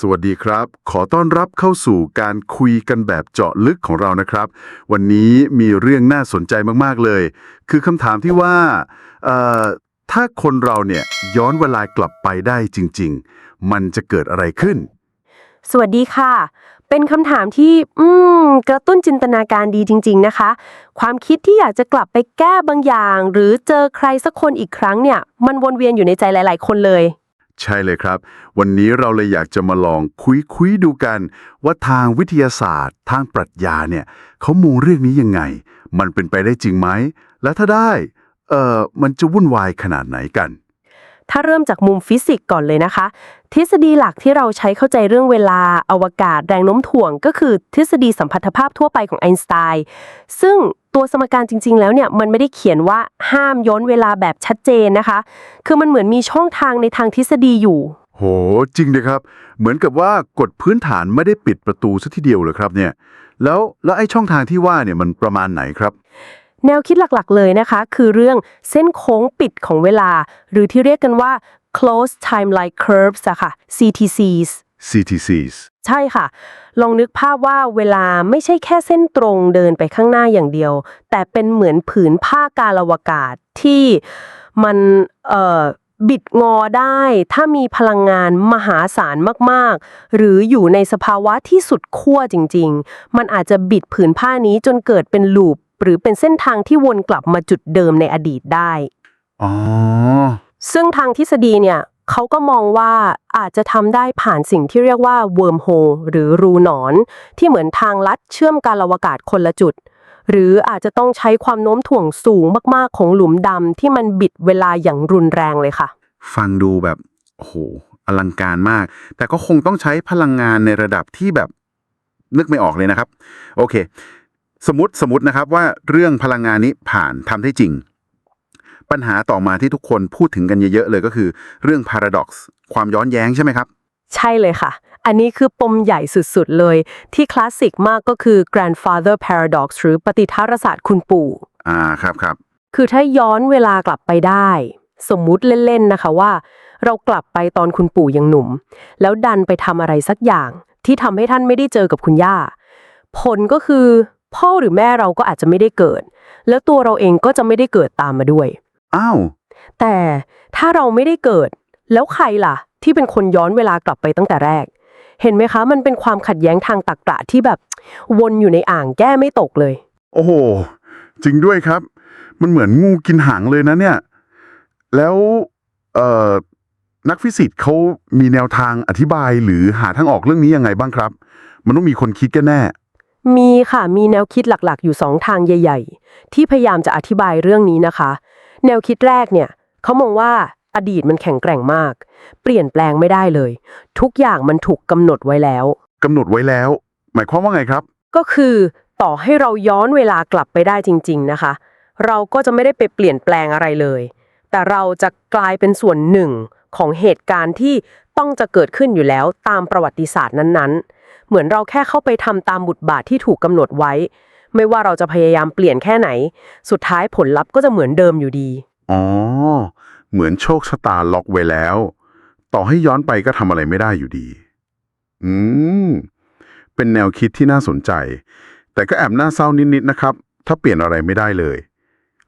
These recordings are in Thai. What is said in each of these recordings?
สวัสดีครับ ขอต้อนรับเข้าสู่การคุยกันแบบเจาะลึกของเรานะครับ วันนี้มีเรื่องน่าสนใจมาก ๆ เลย คือคำถามที่ว่าถ้าคนเราเนี่ยย้อนเวลากลับไปได้จริง ๆ มันจะเกิดอะไรขึ้น สวัสดีค่ะ เป็นคำถามที่อืมกระตุ้นจินตนาการดีจริง ๆ นะคะ ความคิดที่อยากจะกลับไปแก้บางอย่าง หรือเจอใครสักคนอีกครั้งเนี่ย มันวนเวียนอยู่ในใจหลาย ๆ คนเลย ใช่เลยครับ วันนี้เราเลยอยากจะมาลองคุยคุยๆดูกัน ว่าทางวิทยาศาสตร์ ทางปรัชญาเนี่ยเขามองเรื่องนี้ยังไง มันเป็นไปได้จริงไหม และถ้าได้ เอ่อ มันจะวุ่นวายขนาดไหนกัน ถ้าเริ่มจากมุมฟิสิกส์ก่อนเลยนะคะ ทฤษฎีหลักที่เราใช้เข้าใจเรื่องเวลา อวกาศ แรงโน้มถ่วง ก็คือทฤษฎีสัมพัทธภาพทั่วไปของไอน์สไตน์ซึ่งตัวสมการจริง ๆ แล้วเนี่ยมันไม่ได้เขียนว่าห้ามย้อนเวลาแบบชัดเจนนะคะ คือมันเหมือนมีช่องทางในทางทฤษฎีอยู่ โห จริงเลยครับ เหมือนกับว่ากฎพื้นฐานไม่ได้ปิดประตูซะทีเดียวเลยครับเนี่ย แล้วแล้วไอ้ช่องทางที่ว่าเนี่ยมันประมาณไหนครับ แนวคิดหลักๆ เลยนะคะ คือเรื่องเส้นโค้งปิดของเวลา หรือที่เรียกกันว่า closed timeline curves อะค่ะ CTCs CTCs ใช่ค่ะ ลองนึกภาพว่าเวลาไม่ใช่แค่เส้นตรงเดินไปข้างหน้าอย่างเดียว แต่เป็นเหมือนผืนผ้ากาลวกาศที่มันเอ่อบิดงอได้ ถ้ามีพลังงานมหาศาลมาก ๆ หรืออยู่ในสภาวะที่สุดขั้วจริง ๆ มันอาจจะบิดผืนผ้านี้จนเกิดเป็นลูป หรือเป็นเส้นทางที่วนกลับมาจุดเดิมในอดีตได้ อ๋อ ซึ่งทางทฤษฎีเนี่ยเขาก็มองว่าอาจจะทำได้ผ่านสิ่งที่เรียกว่า wormhole หรือรูหนอน ที่เหมือนทางลัดเชื่อมการอวกาศคนละจุด หรืออาจจะต้องใช้ความโน้มถ่วงสูงมากๆของหลุมดำที่มันบิดเวลาอย่างรุนแรงเลยค่ะ ฟังดูแบบโอ้โหอลังการมาก แต่ก็คงต้องใช้พลังงานในระดับที่แบบนึกไม่ออกเลยนะครับ โอเค สมมติสมมตินะครับว่าเรื่องพลังงานนี้ผ่านทำได้จริง ปัญหาต่อมาที่ทุกคนพูดถึงกันเยอะๆเลยก็คือ เรื่อง paradox ความย้อนแย้งใช่ไหมครับ ใช่เลยค่ะ อันนี้คือปมใหญ่สุดๆเลย ที่คลาสสิกมากก็คือ grandfather paradox หรือปฏิทารศาสตร์คุณปู่อ่าครับครับคือถ้าย้อนเวลากลับไปได้ สมมุติเล่นๆนะคะว่า เรากลับไปตอนคุณปู่ยังหนุ่ม แล้วดันไปทำอะไรสักอย่าง ที่ทำให้ท่านไม่ได้เจอกับคุณย่า ผลก็คือ พ่อหรือแม่เราก็อาจจะไม่ได้เกิด แล้วตัวเราเองก็จะไม่ได้เกิดตามมาด้วย อ้าว แต่ถ้าเราไม่ได้เกิด แล้วใครล่ะ ที่เป็นคนย้อนเวลากลับไปตั้งแต่แรก เห็นไหมคะ มันเป็นความขัดแย้งทางตรรกะที่แบบ วนอยู่ในอ่างแก้ไม่ตกเลย โอ้โห จริงด้วยครับ มันเหมือนงูกินหางเลยนะเนี่ย แล้วเอ่อนักฟิสิกส์เขามีแนวทางอธิบายหรือหาทางออกเรื่องนี้ยังไงบ้างครับ มันต้องมีคนคิดกันแน่ มีค่ะมีแนวคิดหลักๆ อยู่สองทางใหญ่ ๆ ที่พยายามจะอธิบายเรื่องนี้นะคะ แนวคิดแรกเนี่ยเขามองว่าอดีตมันแข็งแกร่งมาก เปลี่ยนแปลงไม่ได้เลย ทุกอย่างมันถูกกำหนดไว้แล้ว กำหนดไว้แล้ว หมายความว่าไงครับ ก็คือต่อให้เราย้อนเวลากลับไปได้จริง ๆนะคะ เราก็จะไม่ได้ไปเปลี่ยนแปลงอะไรเลย แต่เราจะกลายเป็นส่วนหนึ่งของเหตุการณ์ที่ต้องจะเกิดขึ้นอยู่แล้วตามประวัติศาสตร์นั้นๆ เหมือนเราแค่เข้าไปทำตามบทบาทที่ถูกกำหนดไว้ ไม่ว่าเราจะพยายามเปลี่ยนแค่ไหน สุดท้ายผลลัพธ์ก็จะเหมือนเดิมอยู่ดี อ๋อ เหมือนโชคชะตาล็อกไว้แล้ว ต่อให้ย้อนไปก็ทำอะไรไม่ได้อยู่ดี อืม เป็นแนวคิดที่น่าสนใจ แต่ก็แอบน่าเศร้านิดๆนะครับ ถ้าเปลี่ยนอะไรไม่ได้เลย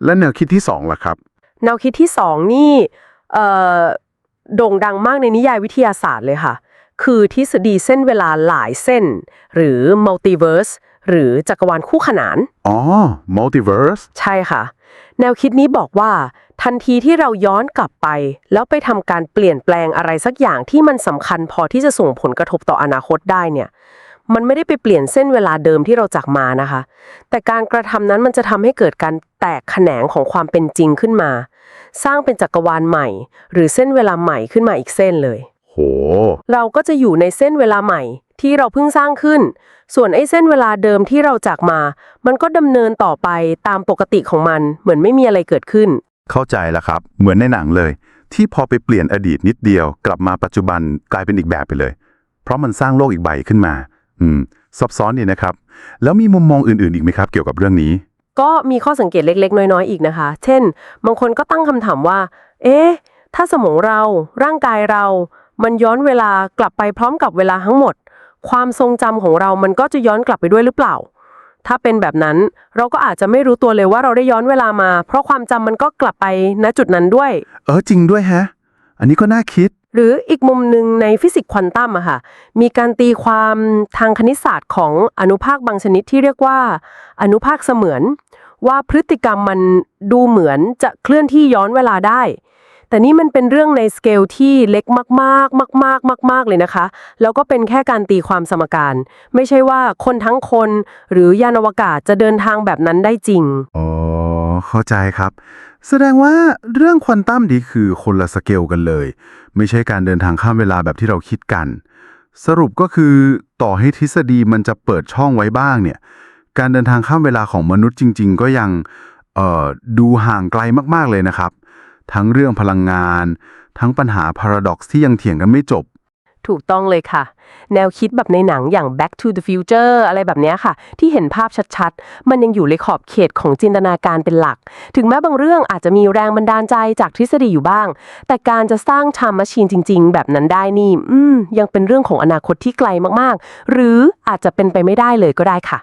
และแนวคิดที่สองล่ะครับ แนวคิดที่สองนี่เอ่อโด่งดังมากในนิยายวิทยาศาสตร์เลยค่ะ คือทฤษฎีเส้นเวลาหลายเส้น หรือ multiverse หรือจักรวาลคู่ขนาน อ๋อ multiverse ใช่ค่ะ แนวคิดนี้บอกว่า ทันทีที่เราย้อนกลับไป แล้วไปทำการเปลี่ยนแปลงอะไรสักอย่างที่มันสำคัญพอที่จะส่งผลกระทบต่ออนาคตได้เนี่ย มันไม่ได้ไปเปลี่ยนเส้นเวลาเดิมที่เราจากมานะคะ แต่การกระทำนั้นมันจะทำให้เกิดการแตกแขนงของความเป็นจริงขึ้นมา สร้างเป็นจักรวาลใหม่ หรือเส้นเวลาใหม่ขึ้นมาอีกเส้นเลย โห เราก็จะอยู่ในเส้นเวลาใหม่ ที่เราเพิ่งสร้างขึ้น ส่วนไอ้เส้นเวลาเดิมที่เราจากมา มันก็ดำเนินต่อไปตามปกติของมัน เหมือนไม่มีอะไรเกิดขึ้น เข้าใจแล้วครับ เหมือนในหนังเลย ที่พอไปเปลี่ยนอดีตนิดเดียว กลับมาปัจจุบันกลายเป็นอีกแบบไปเลย เพราะมันสร้างโลกอีกใบขึ้นมา อืม ซับซ้อนดีนะครับ แล้วมีมุมมองอื่นๆ อีกไหมครับ เกี่ยวกับเรื่องนี้ ก็มีข้อสังเกตเล็ก ๆ น้อยๆ อีกนะคะ เช่น บางคนก็ตั้งคำถามว่า เอ๊ะ ถ้าสมองเรา ร่างกายเรา มันย้อนเวลากลับไปพร้อมกับเวลาทั้งหมด ความทรงจำของเรามันก็จะย้อนกลับไปด้วยหรือเปล่า ถ้าเป็นแบบนั้นเราก็อาจจะไม่รู้ตัวเลยว่าเราได้ย้อนเวลามา เพราะความจำมันก็กลับไปณจุดนั้นด้วย เออจริงด้วยฮะ อันนี้ก็น่าคิด หรืออีกมุมหนึ่งในฟิสิกส์ควอนตัมอะค่ะ มีการตีความทางคณิตศาสตร์ของอนุภาคบางชนิดที่เรียกว่า อนุภาคเสมือน ว่าพฤติกรรมมันดูเหมือนจะเคลื่อนที่ย้อนเวลาได้ แต่นี่มันเป็นเรื่องในสเกลที่เล็กมากๆ มาก ๆ มาก ๆ เลยนะคะ แล้วก็เป็นแค่การตีความสมการ ไม่ใช่ว่าคนทั้งคนหรือยานอวกาศจะเดินทางแบบนั้นได้จริง อ๋อ เข้าใจครับ แสดงว่าเรื่องควอนตัมดีคือคนละสเกลกันเลย ไม่ใช่การเดินทางข้ามเวลาแบบที่เราคิดกัน สรุปก็คือต่อให้ทฤษฎีมันจะเปิดช่องไว้บ้างเนี่ย การเดินทางข้ามเวลาของมนุษย์จริง ๆ ก็ยังเอ่อดูห่างไกลมากๆเลยนะครับ ทั้งเรื่องพลังงาน ทั้งปัญหาพาราด็อกซ์ที่ยังเถียงกันไม่จบ ถูกต้องเลยค่ะ แนวคิดแบบในหนังอย่าง Back to the Future อะไรแบบเนี้ยค่ะ ที่เห็นภาพชัดๆ มันยังอยู่ในขอบเขตของจินตนาการเป็นหลัก ถึงแม้บางเรื่องอาจจะมีแรงบันดาลใจจากทฤษฎีอยู่บ้าง แต่การจะสร้างชามมชชีนจริง ๆ แบบนั้นได้นี่ อืม ยังเป็นเรื่องของอนาคตที่ไกลมากๆ หรืออาจจะเป็นไปไม่ได้เลยก็ได้ค่ะ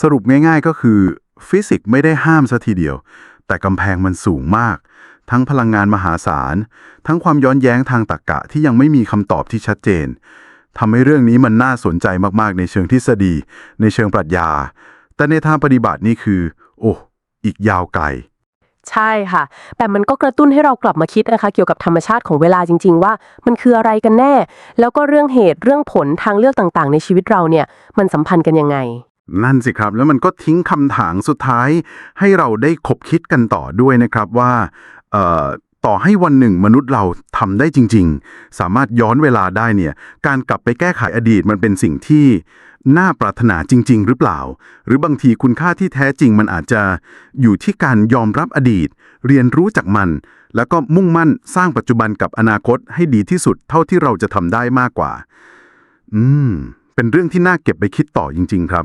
สรุปง่ายๆก็คือ ฟิสิกส์ไม่ได้ห้ามซะทีเดียว แต่กำแพงมันสูงมาก ทั้งพลังงานมหาศาล ทั้งความย้อนแย้งทางตรรกะที่ยังไม่มีคำตอบที่ชัดเจนทำให้เรื่องนี้มันน่าสนใจมากๆ ในเชิงทฤษฎี ในเชิงปรัชญา แต่ในทางปฏิบัตินี่คือ โอ้อีกยาวไกล ใช่ค่ะ แต่มันก็กระตุ้นให้เรากลับมาคิดนะคะ เกี่ยวกับธรรมชาติของเวลาจริง ๆ ว่า มันคืออะไรกันแน่ แล้วก็เรื่องเหตุเรื่องผลทางเลือกต่างๆ ในชีวิตเราเนี่ย มันสัมพันธ์กันยังไง นั่นสิครับ แล้วมันก็ทิ้งคำถามสุดท้าย ให้เราได้คบคิดกันต่อด้วยนะครับว่าเอ่อ ต่อให้วันหนึ่งมนุษย์เราทำได้จริง ๆ สามารถย้อนเวลาได้เนี่ย การกลับไปแก้ไขอดีตมันเป็นสิ่งที่น่าปรารถนาจริง ๆ หรือเปล่า หรือบางทีคุณค่าที่แท้จริงมันอาจจะอยู่ที่การยอมรับอดีต เรียนรู้จากมัน แล้วก็มุ่งมั่นสร้างปัจจุบันกับอนาคตให้ดีที่สุดเท่าที่เราจะทำได้มากกว่า อืม เป็นเรื่องที่น่าเก็บไปคิดต่อจริง ๆ ครับ